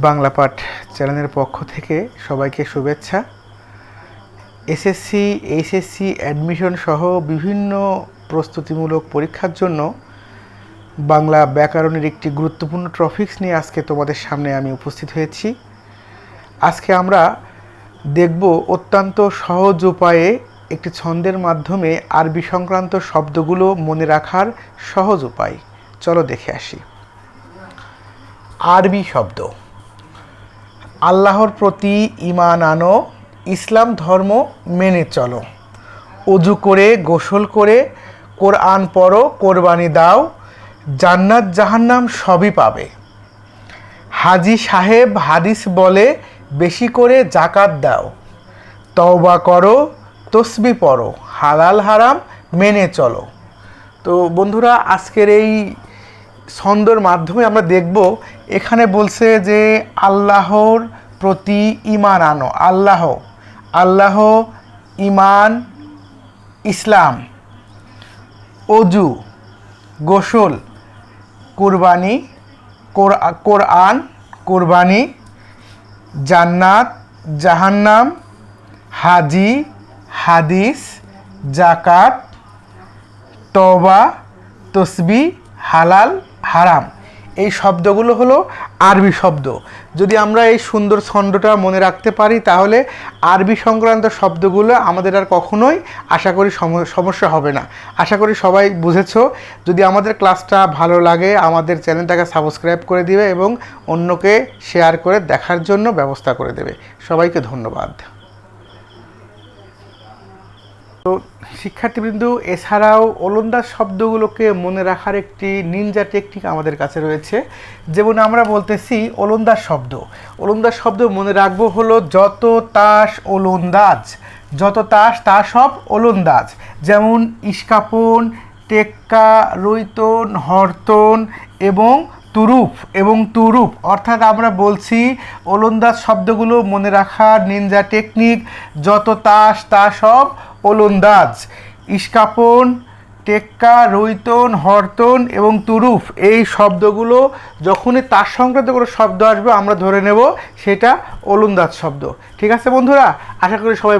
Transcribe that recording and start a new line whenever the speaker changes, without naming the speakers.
বাংলা পাঠ চ্যানেলের পক্ষ থেকে সবাইকে শুভেচ্ছা। এসএসসি, এইচএসসি অ্যাডমিশন সহ বিভিন্ন প্রস্তুতিমূলক পরীক্ষার জন্য বাংলা ব্যাকরণের একটি গুরুত্বপূর্ণ টপিকস নিয়ে আজকে তোমাদের সামনে আমি উপস্থিত হয়েছি। আজকে আমরা দেখব অত্যন্ত সহজ উপায়ে একটি ছন্দের মাধ্যমে আরবি সংক্রান্ত শব্দগুলো মনে রাখার সহজ উপায়। চলো দেখে আসি। আরবি শব্দ। আল্লাহর প্রতি ইমান আনো, ইসলাম ধর্ম মেনে চলো। অজু করে, গোসল করে, কোরআন পড়ো, কোরবানি দাও, জান্নাত জাহান্নাম সবই পাবে। হাজি সাহেব হাদিস বলে, বেশি করে জাকাত দাও, তওবা করো, তসবি পড়ো, হালাল হারাম মেনে চলো। তো বন্ধুরা, আজকের এই ছন্দর মাধ্যমে আমরা দেখব, এখানে বলছে যে আল্লাহর প্রতি ইমান আনো। আল্লাহ আল্লাহ ইমান ইসলাম, অজু, গোসল, কুরবানি কোরআ- কোরআন, কুরবানি, জান্নাত, জাহান্নাম, হাজি, হাদিস জাকাত তবা তসবি, হালাল হারাম। এই শব্দগুলো হলো আরবি শব্দ। যদি আমরা এই সুন্দর ছন্দটা মনে রাখতে পারি, তাহলে আরবি সংক্রান্ত শব্দগুলো আমাদের আর কখনোই আশা করি সম- সমস্যা হবে না। আশা করি সবাই বুঝেছ। যদি আমাদের ক্লাসটা ভালো লাগে, আমাদের চ্যানেলটাকে সাবস্ক্রাইব করে দিবে এবং অন্যকে শেয়ার করে দেখার জন্য ব্যবস্থা করে দেবে। সবাইকে ধন্যবাদ। তো শিক্ষার্থীবৃন্দ, এছাড়াও ওলন্দাজ শব্দগুলোকে মনে রাখার একটি নিনজা টেকনিক আমাদের কাছে রয়েছে। যেমন আমরা বলতেছি ওলন্দাজ শব্দ। ওলন্দাজ শব্দ মনে রাখব হলো যত তাস ওলন্দাজ। যত তাস, তা সব ওলন্দাজ। যেমন ইস্কাপন, টেক্কা, রৈতন, হরতন এবং তুরুপ এবং তুরুপ। অর্থাৎ আমরা বলছি ওলন্দাজ শব্দগুলো মনে রাখার নিনজা টেকনিক যত তাস, তা সব ওলন্দাজ ইস্কাপন, টেক্কা, রৈতন, হরতন এবং তুরুফ। এই শব্দগুলো যখনই তার সংক্রান্ত কোনো শব্দ আসবে, আমরা ধরে নেব সেটা ওলন্দাজ শব্দ। ঠিক আছে বন্ধুরা? আশা করি সবাই